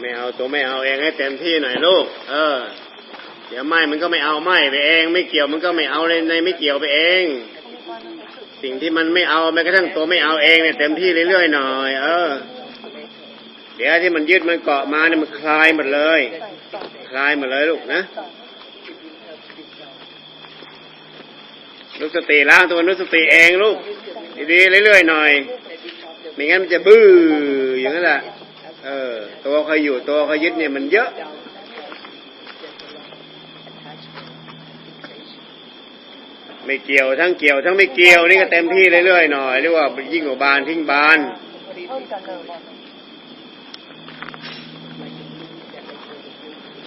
ไม่เอาตัวไม่เอาเองให้เต็มที่หน่อยลูก เออ เดี๋ยวไม่มันก็ไม่เอาไม่ไปเอง ไม่เกี่ยวมันก็ไม่เอาเลยในไม่เกี่ยวไปเอง สิ่งที่มันไม่เอาแม้กระทั่งตัวไม่เอาเองเนี่ยเต็มที่เรื่อยๆหน่อย เออ เดี๋ยวที่มันยึดมันเกาะมาเนี่ยมันคลายหมดเลย คลายหมดเลยลูกนะลูกสติล้างตัวนุสติเองลูกดีๆเรื่อยๆหน่อยไม่งั้นมันจะบื้ออย่างนั้นแหละ เออ ตัวเขาอยู่ตัวเขายึดเนี่ยมันเยอะ ไม่เกี่ยวทั้งเกี่ยว ทั้งไม่เกี่ยวนี่ก็เต็มที่เรื่อยๆหน่อยเรียกว่ายิ่งกว่าบานทิ้งบาน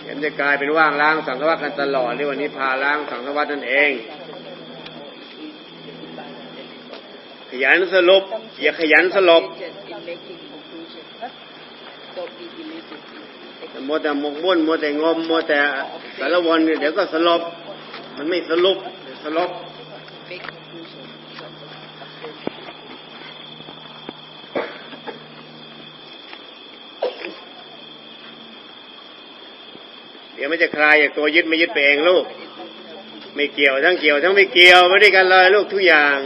เห็นจะกลายเป็นว่างล้างสังสารวัตกันตลอดเรียกว่านิพพาล้างสังสารวัตนั่นเอง ขยันสรุปอย่าขยันสลบ มัวแต่หมกมุ่นมัวแต่งมมัวแต่สารวนเดี๋ยวก็สลบ มันไม่สรุปสลบเดี๋ยวมันจะคลายจากตัวยึดไม่ยึดไปเองลูก ไม่เกี่ยวทั้งเกี่ยวทั้งไม่เกี่ยวไปด้วยกันเลยลูกทุกอย่าง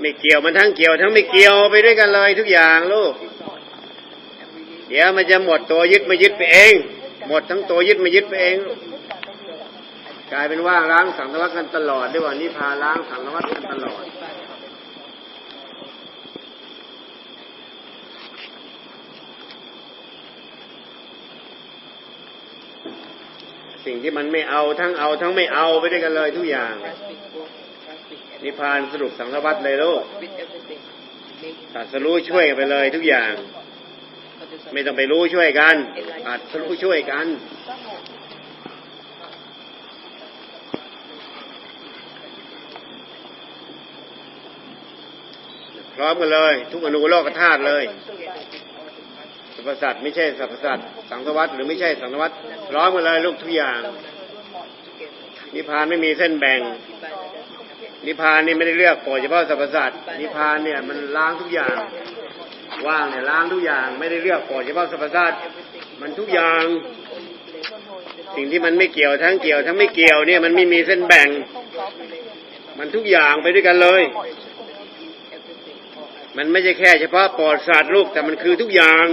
ไม่เกี่ยวมันทั้งเกี่ยวทั้งไม่เกี่ยวไปด้วยกันเลยทุกอย่างลูก เดี๋ยวมันจะหมดตัวยึดม่ยึดไปเอง หมดทั้งตัวยึดม่ยึดไปเอง กลายเป็นว่าล้างสังสารวัตกันตลอดด้วยว่านิพพาล้างสังสารวัตกันตลอดสิ่งที่มันไม่เอาทั้งเอาทั้งไม่เอาไปด้วยกันเลยทุกอย่าง นิพพานสรุปสังสารวัตเลยลูกตัดสรู้ช่วยไปเลยทุกอย่าง ไม่ต้องไปรู้ช่วยกันตัดสรู้ช่วยกัน พร้อมกันเลย ทุกอนุโลกธาตุเลยสรรพสัตว์ไม่ใช่สรรพสัตว์สังสวัตหรือไม่ใช่สังสวัตพร้อมกันเลยลูกทุกอย่างนิพพานไม่มีเส้นแบ่ง นิพพานนี่ไม่ได้เลือกโปรดเฉพาะสรรพสัตว์นิพพานเนี่ยมันล้างทุกอย่าง ว่างเนี่ยล้างทุกอย่างไม่ได้เลือกโปรดเฉพาะสรรพสัตว์มันทุกอย่าง สิ่งที่มันไม่เกี่ยวทั้งเกี่ยวทั้งไม่เกี่ยวเนี่ยมันไม่มีเส้นแบ่ง มันทุกอย่างไปด้วยกันเลย มันไม่ใช่แค่เฉพาะปอดสัตว์ลูกแต่มันคือทุกอย่าง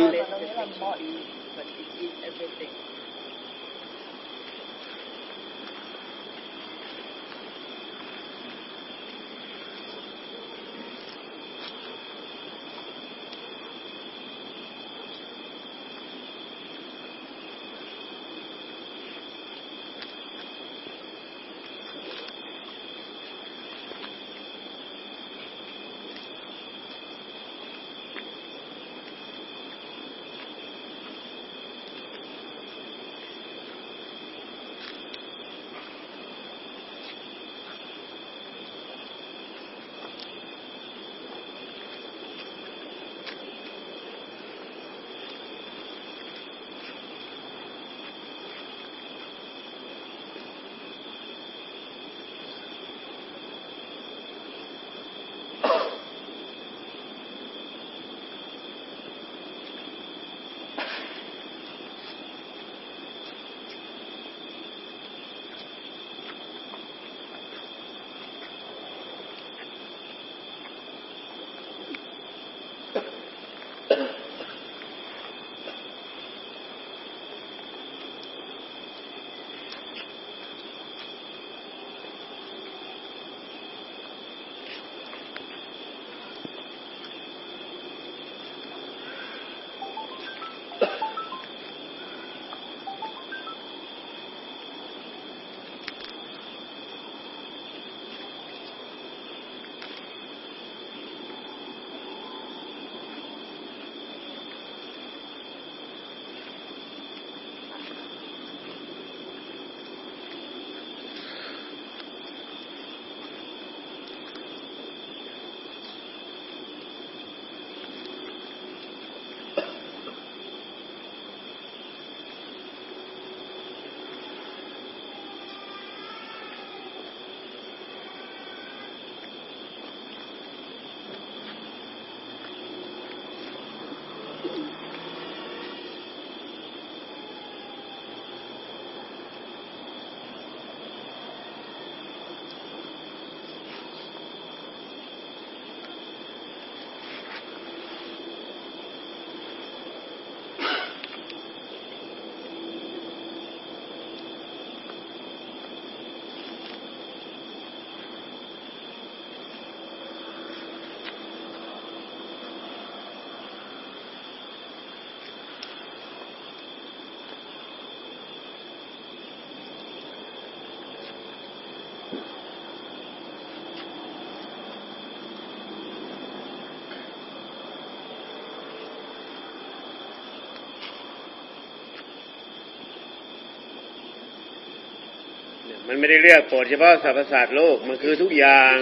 มันไม่ได้เลือกโปรดเฉพาะสรรพสัตว์โลกมันคือทุกอย่าง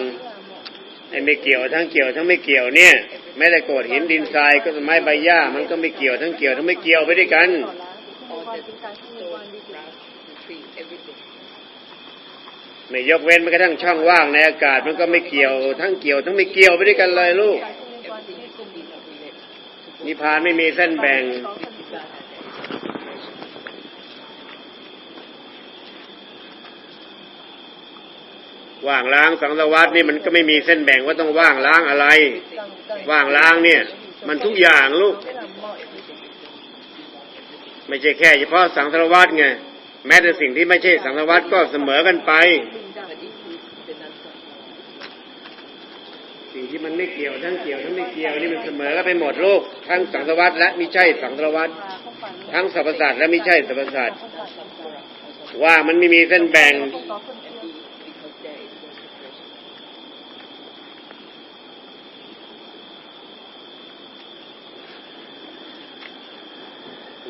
ไอ้ไม่เกี่ยวทั้งเกี่ยวทั้งไม่เกี่ยวเนี่ยไม่ได้โกรธหินดินทรายก็ต้นไม้ใบหญ้ามันก็ไม่เกี่ยวทั้งเกี่ยวทั้งไม่เกี่ยวไปด้วยกัน ไม่ยกเว้นแม้กระทั่งช่องว่างในอากาศมันก็ไม่เกี่ยวทั้งเกี่ยวทั้งไม่เกี่ยวไปด้วยกันเลยลูกนิพพานไม่มีเส้นแบ่ง ว่างล้างสังสารวัตนี่มันก็ไม่มีเส้นแบ่งว่าต้องว่างล้างอะไร ว่างล้างเนี่ย มันทุกอย่างลูก ไม่ใช่แค่ เฉพาะสังสารวัตไงแม้แต่สิ่งที่ไม่ใช่สังสารวัตก็เสมอกันไป สิ่งที่มันไม่เกี่ยวทั้งเกี่ยวทั้งไม่เกี่ยวนี่มันเสมอกันไปหมดลูกทั้งสังสารวัตและไม่ใช่สังสารวัตทั้งสรรพสัตว์และไม่ใช่สรรพสัตว์ว่ามันไม่มีเส้นแบ่ง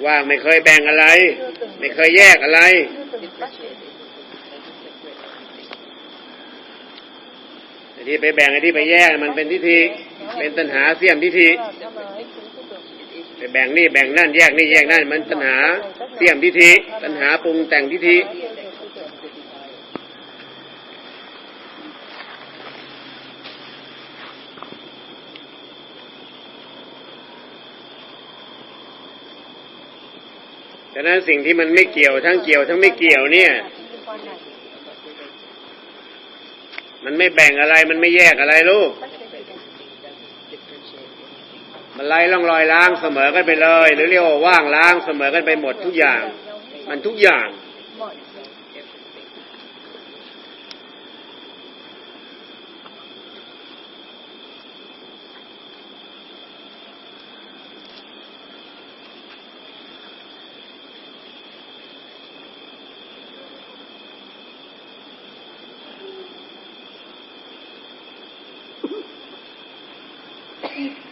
ว่างไม่เคยแบ่งอะไร ไม่เคยแยกอะไรไอที่ไปแบ่งไอ้ที่ไปแยกมันเป็นทิฏฐิเป็นตัณหาเสี่ยมทิฏฐิไปแบ่งนี่แบ่งนั่นแยกนี่แยกนั่นมันตัณหาเสี่ยมทิฏฐิตัณหาปรุงแต่งทิฏฐิฉะนั้นสิ่งที่มันไม่เกี่ยวทั้งเกี่ยวทั้งไม่เกี่ยวเนี่ย มันไม่แบ่งอะไรมันไม่แยกอะไรลูก มันไล่ล่องรอยล้างเสมอกันไปเลย หรือเรียกว่าว่างล้างเสมอกันไปหมดทุกอย่าง มันทุกอย่าง เ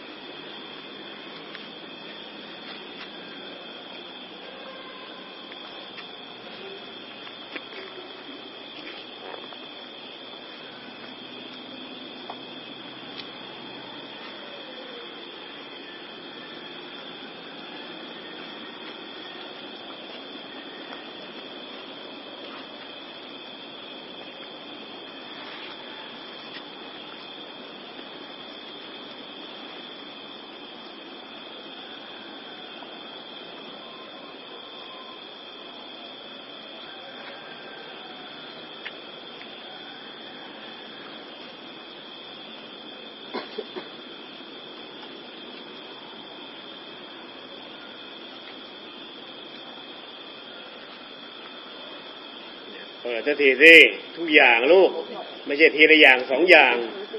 ปิดสักทีสิทุกอย่างลูก ไม่ใช่ทีละอย่างสองอย่าง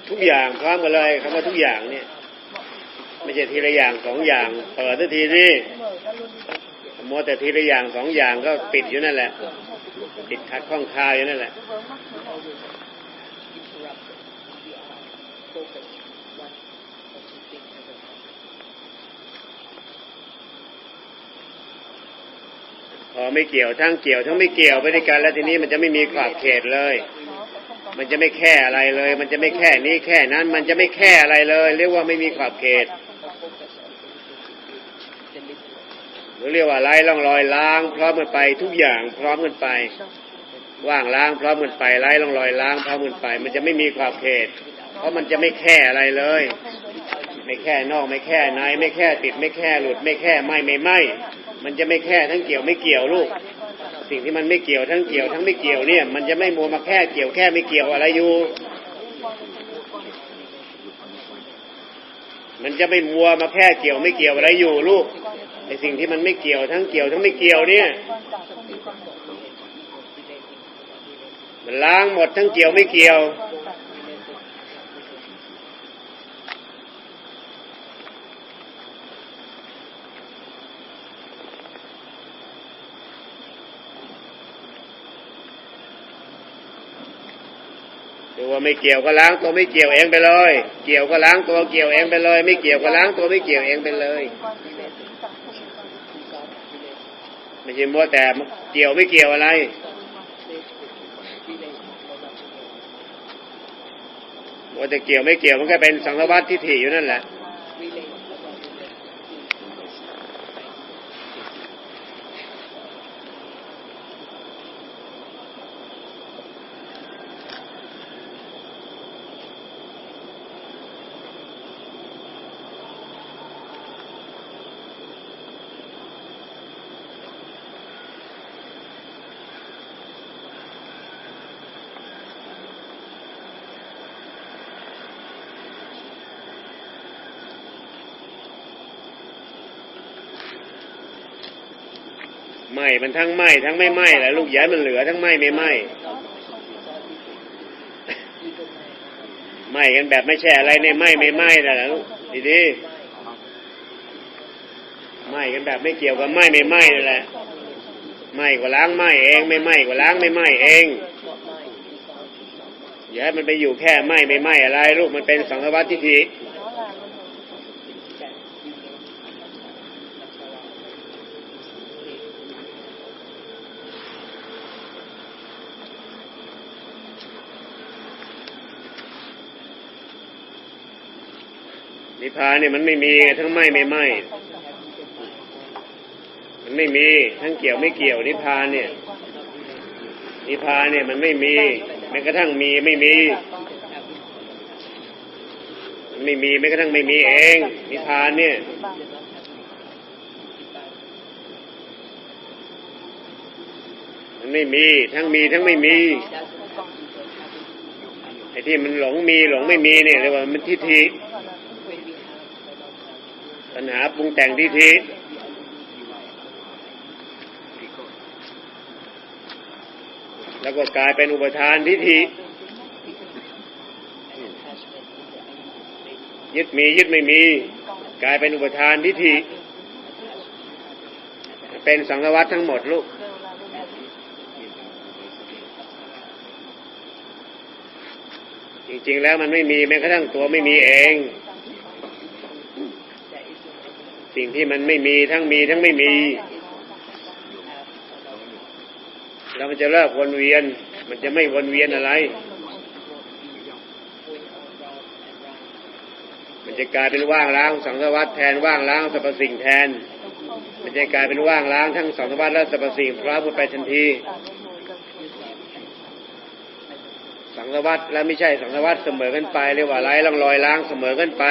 ทุกอย่างพร้อมกันเลยคำว่าทุกอย่างเนี่ย ไม่ใช่ทีละอย่างสองอย่าง เปิดสักทีสิมัวแต่ทีละอย่างสองอย่างก็ปิดอยู่นั่นแหละปิดขัดข้องคาอยู่นั่นแหละ ไม่เกี่ยวทั้งเกี่ยวทั้งไม่เกี่ยวไปด้วยกันแล้วทีนี้มันจะไม่มีขอบเขตเลย มันจะไม่แค่อะไรเลย มันจะไม่แค่นี้แค่นั้น มันจะไม่แค่อะไรเลย เรียกว่าไม่มีขอบเขตหรือเรียกว่าไล่ล่องรอยล้าง พร้อมกันไปทุกอย่างพร้อมกันไป ว่างล้างพร้อมกันไปไล่ล่องรอยล้างพร้อมกันไป มันจะไม่มีขอบเขต เพราะมันจะไม่แค่อะไรเลย ไม่แค่นอกไม่แค่ในไม่แค่ติดไม่แค่หลุดไม่แค่ไม่ไม่ไม่ มันจะไม่แค่ทั้งเกี่ยวไม่เกี่ยวลูก สิ่งที่มันไม่เกี่ยวทั้งเกี่ยวทั้งไม่เกี่ยวเนี่ย มันจะไม่มัวมาแค่เกี่ยวแค่ไม่เกี่ยวอะไรอยู่ มันจะไม่มัวมาแค่เกี่ยวไม่เกี่ยวอะไรอยู่ลูกไอสิ่งที่มันไม่เกี่ยวทั้งเกี่ยวทั้งไม่เกี่ยวเนี่ย มันล้างหมดทั้งเกี่ยวไม่เกี่ยว รืวไม่เกี่ยวก็ล้างตัวไม่เกี่ยวเองไปเลย เกี่ยวก็ล้างตัวเกี่ยวเองไปเลย ไม่เกี่ยวก็ล้างตัวไม่เกี่ยวเองไปเลยไม่ใช่มัวแต่เกี่ยวไม่เกี่ยวอะไรมัวแต่เกี่ยวไม่เกี่ยวมันก็เป็นสังสารวัตที่ถี่อยู่นั่นแหละ ไหมมันทั้งไหมทั้งไม่ไหมแหละลูกย้ายมันเหลือทั้งไหมไม่ไหมไหมกันแบบไม่ใช่อะไรเนี่ยไหมไม่ไหมนั่นแหละลูกดีๆไหมกันแบบไม่เกี่ยวกับไหมไม่ไหมนั่นแหละไหมก็ล้างไหมเองไม่ไหมก็ล้างไม่ไหมเองอย่าให้มันไปอยู่แค่ไหมไม่ไหมอะไร ลูกมันเป็นสังสารวัตทิฏฐิ นิพพานเนี่ยมันไม่มีไงทั้งไหมไม่ไหมมันไม่มีทั้งเกี่ยวไม่เกี่ยวนิพพานเนี่ย นิพพานเนี่ยมันไม่มีแม้กระทั่งมีไม่มีมันไม่มีแม้กระทั่งไม่มีเอง นิพพานเนี่ยมันไม่มีทั้งมีทั้งไม่มีไอ้ที่มันหลงมีหลงไม่มีเนี่ยเรียกว่ามันทิฏฐิปั ญหาปรุงแต่งทิฏฐิแล้วก็กลายเป็นอุปทานทิฏฐิยึดมียึดไม่มี กลายเป็นอุปทานทิฏฐิเป็นสังสารวัตทั้งหมดลูกจริงๆแล้วมันไม่มีแม้กระทั่งตัวไม่มีเอง สิ่งที่มันไม่มีทั้งมีทั้งไม่มี แล้วมันจะเลิกวนเวียน มันจะไม่วนเวียนอะไร มันจะกลายเป็นว่างล้างสังสารวัตแทนว่างล้างสรรพสิ่งแทน มันจะกลายเป็นว่างล้างทั้งสังสารวัตและสรรพสิ่งพร้อมกันไปทันที สังสารวัตและไม่ใช่สังสารวัตเสมอกันไปเรียกว่าไร้ร่องรอยล้างเสมอกันไป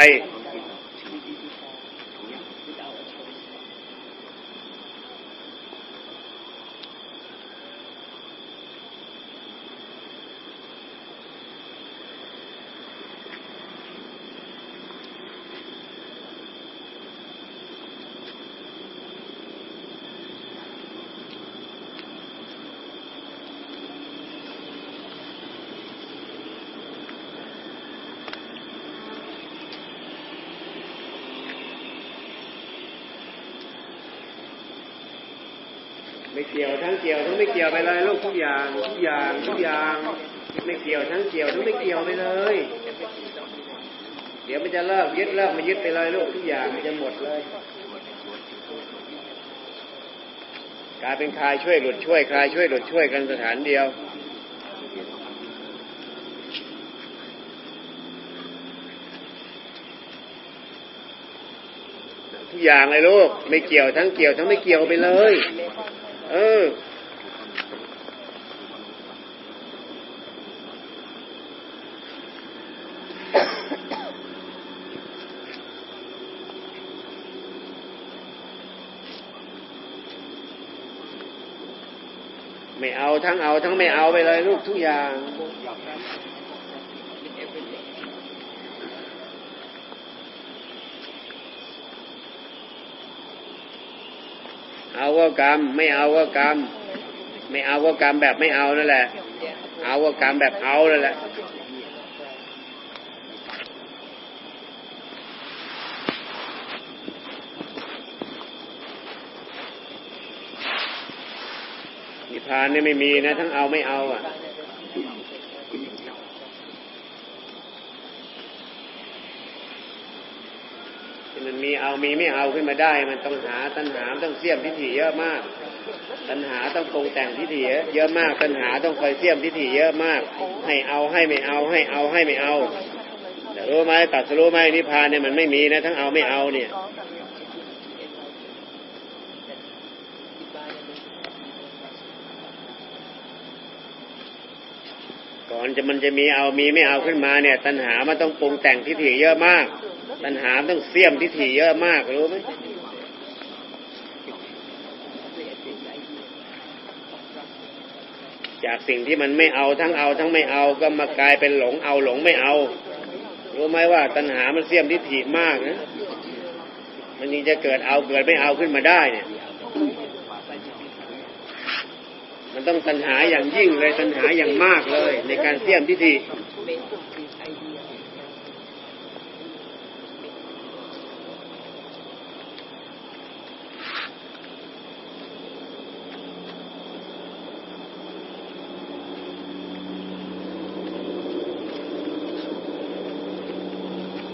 ไม่เกี่ยวทั้งเกี่ยวทั้ง ไม่เกี่ยวไปเลยลูกทุกอย่างทุกอย่างทุกอย่างไม่เกี่ยวทั้งเกี่ยวทั้งไม่เกี่ยวไปเลย เดี๋ยวมันจะเลิกยึดเลิกมายึดไปเลยลูกทุกอย่างมันจะหมดเลยกลายเป็นคลายช่วยหลุดช่วยคลายช่วยหลุดช่วยกันสถานเดียวทุกอย่างเลยลูกไม่เกี่ยวทั้งเกี่ยวทั้งไม่เกี่ยวไปเลย เออ ไม่เอา ทั้งเอาทั้งไม่เอาไปเลยลูกทุกอย่าง เอาก็กรรม ไม่เอาก็กรรม ไม่เอาก็กรรมแบบไม่เอานั่นแหละ เอาก็กรรมแบบเอานั่นแหละ นิพานเนี่ยไม่มีนะ ทั้งเอาไม่เอาอะ มันมีเอามีไม่เอาขึ้นมาได้ มันต้องหาตัณหาต้องเสี่ยมทิฏฐิเยอะมาก ตัณหาต้องปรุงแต่งทิฏฐิเยอะมาก ตัณหาต้องคอยเสี่ยมทิฏฐิเยอะมาก ให้เอาให้ไม่เอา ให้เอาให้ไม่เอาแต่รู้ไหมตัดสรู้ไหมนิพพานเนี่ยมันไม่มีนะ ทั้งเอาไม่เอาเนี่ย ก่อนจะมันจะมีเอามีไม่เอาขึ้นมาเนี่ย ตัณหามันต้องปรุงแต่งทิฏฐิเยอะมาก ตัณหามต้องเสี่ยมทิฏฐิเยอะมากรู้ไหมจากสิ่งที่มันไม่เอาทั้งเอาทั้งไม่เอาก็มากลายเป็นหลงเอาหลงไม่เอา รู้ไหมว่าตัณหามันเสี่ยมทิฏฐิมากนะมันยังจะเกิดเอาเกิดไม่เอาขึ้นมาได้เนี่ย มันต้องตัณหาอย่างยิ่งเลยตัณหาอย่างมากเลย ในการเสี่ยมทิฏฐิ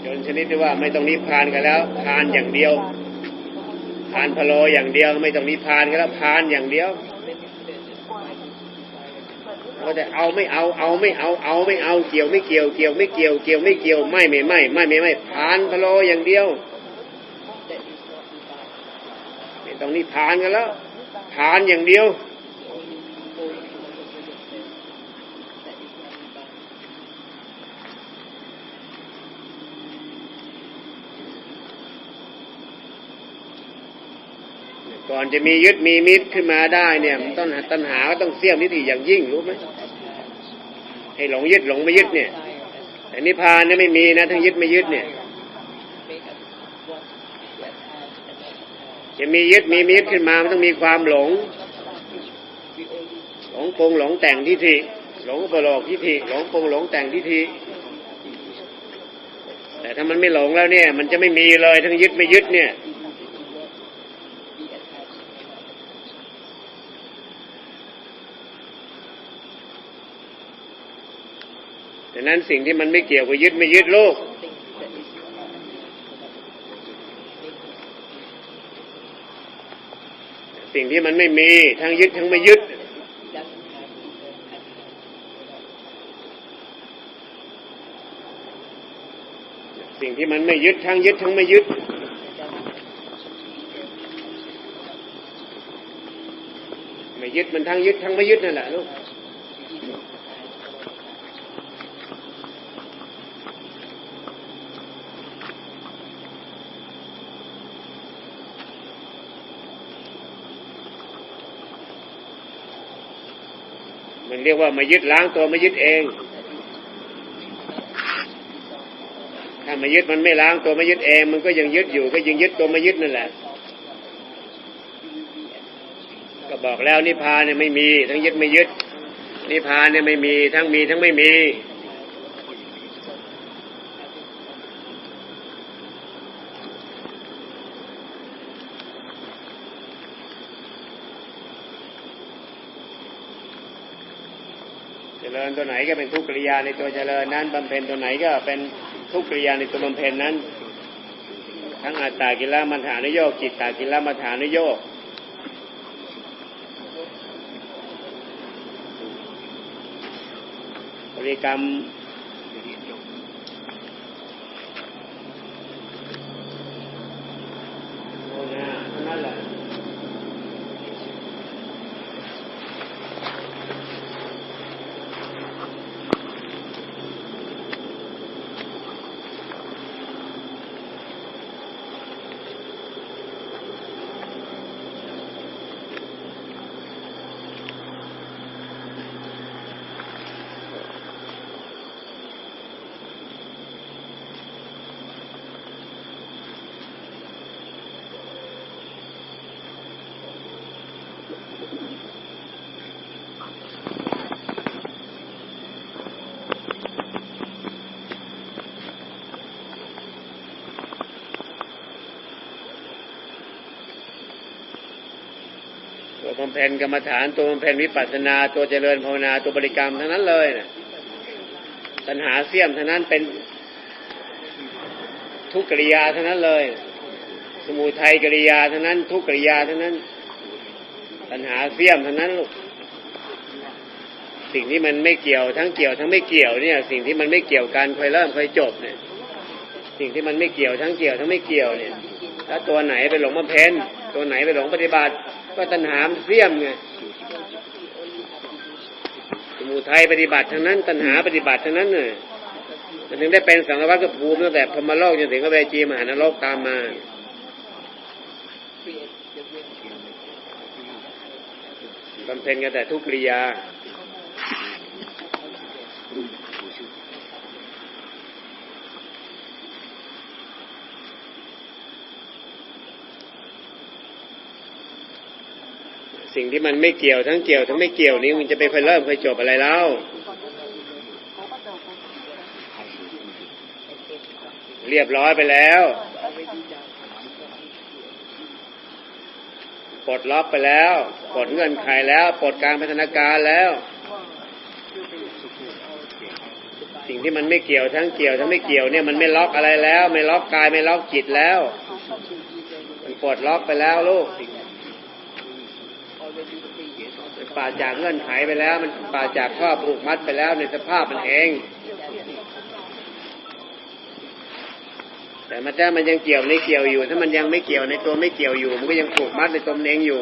จนชนิดที่ว่าไม่ต้องนิพพานกันแล้วพานอย่างเดียวพานพะโลอย่างเดียว ไม่ต้องนิพพานกันแล้วพานอย่างเดียว เราจะเอาไม่เอาเอาไม่เอาเอาไม่เอาเกี่ยวไม่เกี่ยวเกี่ยวไม่เกี่ยวเกี่ยวไม่เกี่ยวไม่ไม่ไม่ไม่ไม่ไม่ทานพะโลอย่างเดียวไม่ต้องนิพพานกันแล้วทานอย่างเดียว ก่อนจะมียึดมีมิตรขึ้นมาได้เนี่ยมันต้องตัณหาก็ต้องเสี่ยมนิฏฐิอย่างยิ่งรู้ไหมให้หลงยึดหลงไม่ยึดเนี่ยแต่นิพพานเนี่ยไม่มีนะทั้งยึดไม่ยึดเนี่ย จะมียึดมีมิตรขึ้นมามันต้องมีความหลง หลงปงหลงแต่งทิฏฐิหลงประโลกทิฏฐิหลงปงหลงแต่งทิฏฐิแต่ถ้ามันไม่หลงแล้วเนี่ย มันจะไม่มีเลยทั้งยึดไม่ยึดเนี่ย นั้นสิ่งที่มันไม่เกี่ยวกับยึดไม่ยึดโลก สิ่งที่มันไม่มีทั้งยึดทั้งไม่ยึด สิ่งที่มันไม่ยึดทั้งยึดทั้งไม่ยึดไม่ยึดมันทั้งยึดทั้งไม่ยึดนั่นแหละลูก เรียกว่ามายึดล้างตัวมายึดเอง ถ้ามายึดมันไม่ล้างตัวมายึดเอง มันก็ยังยึดอยู่ ก็ยังยึดตัวมายึดนั่นแหละ ก็บอกแล้วนิพพานเนี่ยไม่มี ทั้งยึดไม่ยึดนิพพานเนี่ยไม่มี ทั้งมีทั้งไม่มี ริญตัวไหนก็เป็นทุกขกิริยาในตัวเจริญนั้นบำเพ็ญตัวไหนก็เป็นทุกขกิริยาในตัวบำเพ็ญนั้น ทั้งอัตตากิลมัฏฐานุโยกจิตตากิลมัฏฐานุโยกบริกรรม บำเพ็ญกรรมฐานตัวบำเพ็ญวิปัสสนา ตัวเจริญภาวนาตัวบริกรรมทั้งนั้นเลยนะตัณหาเสี้ยมทั้งนั้นเป็นทุกกิริยาทั้งนั้นเลย สมุทัยกิริยาทั้งนั้น ทุกกิริยาทั้งนั้น ตัณหาเสี้ยมทั้งนั้นลูกสิ่งที่มันไม่เกี่ยวทั้งเกี่ยวทั้งไม่เกี่ยวเนี่ย สิ่งที่มันไม่เกี่ยวกันค่อยเริ่มค่อยจบเนี่ย สิ่งที่มันไม่เกี่ยวทั้งเกี่ยวทั้งไม่เกี่ยวเนี่ย ถ้าตัวไหนไปหลงบำเพ็ญตัวไหนไปหลงปฏิบัติ ก็ตัณหามเสี้ยมไงสมุทัยปฏิบัติทั้งนั้น ตัณหาปฏิบัติทั้งนั้นเนี่ยมันถึงได้เป็นสังวัตกับภูมิตั้งแต่พมโลกจนถึงอเวจีมหานรกตามมาบำเพ็ญกันแต่ทุกกิริยา สิ่งที่มันไม่เกี่ยวทั้งเกี่ยวทั้งไม่เกี่ยวนี้มันจะไปค่อยเริ่มค่อยจบอะไรแล้วเรียบร้อยไปแล้วปลดล็อกไปแล้วปลดเงื่อนไขแล้วปลดการพัฒนาการแล้ว สิ่งที่มันไม่เกี่ยวทั้งเกี่ยวทั้งไม่เกี่ยวเนี่ยมันไม่ล็อกอะไรแล้ว ไม่ล็อกกายไม่ล็อกจิตแล้ว มันปลดล็อกไปแล้วลูกมัน ปราศจากเงื่อนไขไปแล้ว มันปราศจากข้อผูกมัดไปแล้วในสภาพมันเอง แต่มันถ้ามันยังเกี่ยวในเกี่ยวอยู่ ถ้ามันยังไม่เกี่ยวในตัวไม่เกี่ยวอยู่ มันก็ยังผูกมัดในตัวเองอยู่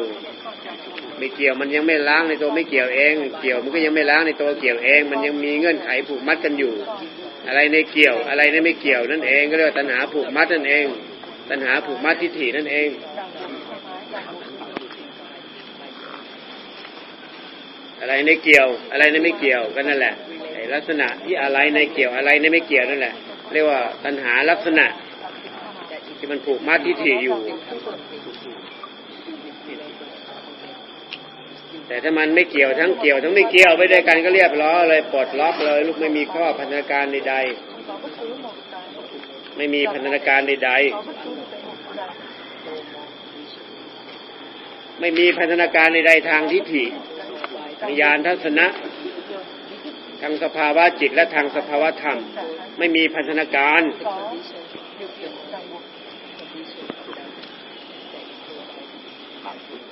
ไม่เกี่ยวมันยังไม่ล้างในตัวไม่เกี่ยวเอง เกี่ยวมันก็ยังไม่ล้างในตัวเกี่ยวเอง มันยังมีเงื่อนไขผูกมัดกันอยู่ อะไรในเกี่ยวอะไรในไม่เกี่ยวนั่นเอง ก็เรียกว่าตัณหาผูกมัดนั่นเอง ตัณหาผูกมัดทิฏฐินั่นเอง อะไรในเกี่ยว อะไรในไม่เกี่ยวก็นั่นแหละลักษณะที่อะไรในเกี่ยวอะไรในไม่เกี่ยวนั่นแหละ เรียกว่าตัณหาลักษณะ ที่มันผูกมัดทิฏฐิอยู่ แต่ถ้ามันไม่เกี่ยวทั้งเกี่ยว ทั้งไม่เกี่ยวไปด้วยกันก็เรียบร้อยเลยปลดล็อกเลย ลูกไม่มีข้อพันธนาการใดๆไม่มีพันธนาการใดๆไม่มีพันธนาการใดๆทางทิฏฐิทาง ญาณทัศนะ ทางสภาวะจิตและทางสภาวะธรรม ไม่มีพันธนาการสิ่ง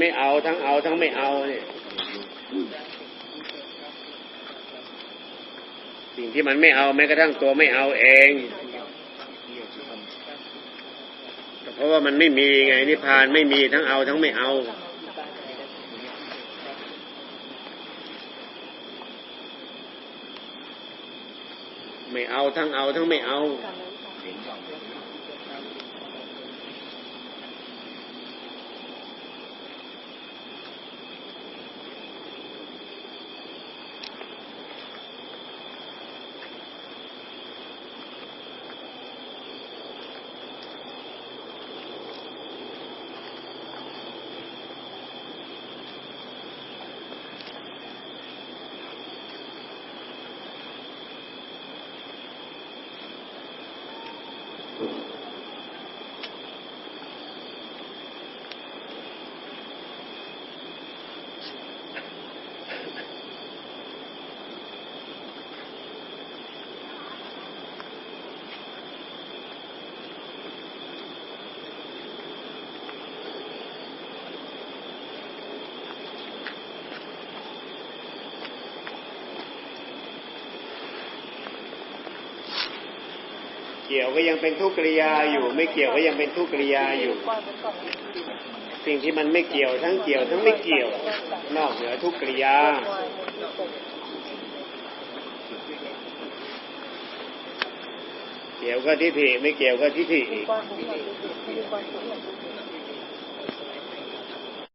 ไม่เอาทั้งเอาทั้งไม่เอาเนี่ยสิ่งที่มันไม่เอาแม้กระทั่งตัวไม่เอาเองเพราะว่ามันไม่มีไงนิพพานไม่มีทั้งเอาทั้งไม่เอาไม่เอาทั้งเอาทั้งไม่เอา กี่ยวก็ยังเป็นทุกกิริยาอยู่ ไม่เกี่ยวก็ยังเป็นทุกกิริยาอยู่ สิ่งที่มันไม่เกี่ยวทั้งเกี่ยวทั้งไม่เกี่ยว นอกเหนือทุกกิริยาเกี่ยวก็ทิฏฐิไม่เกี่ยวก็ทิฏฐิ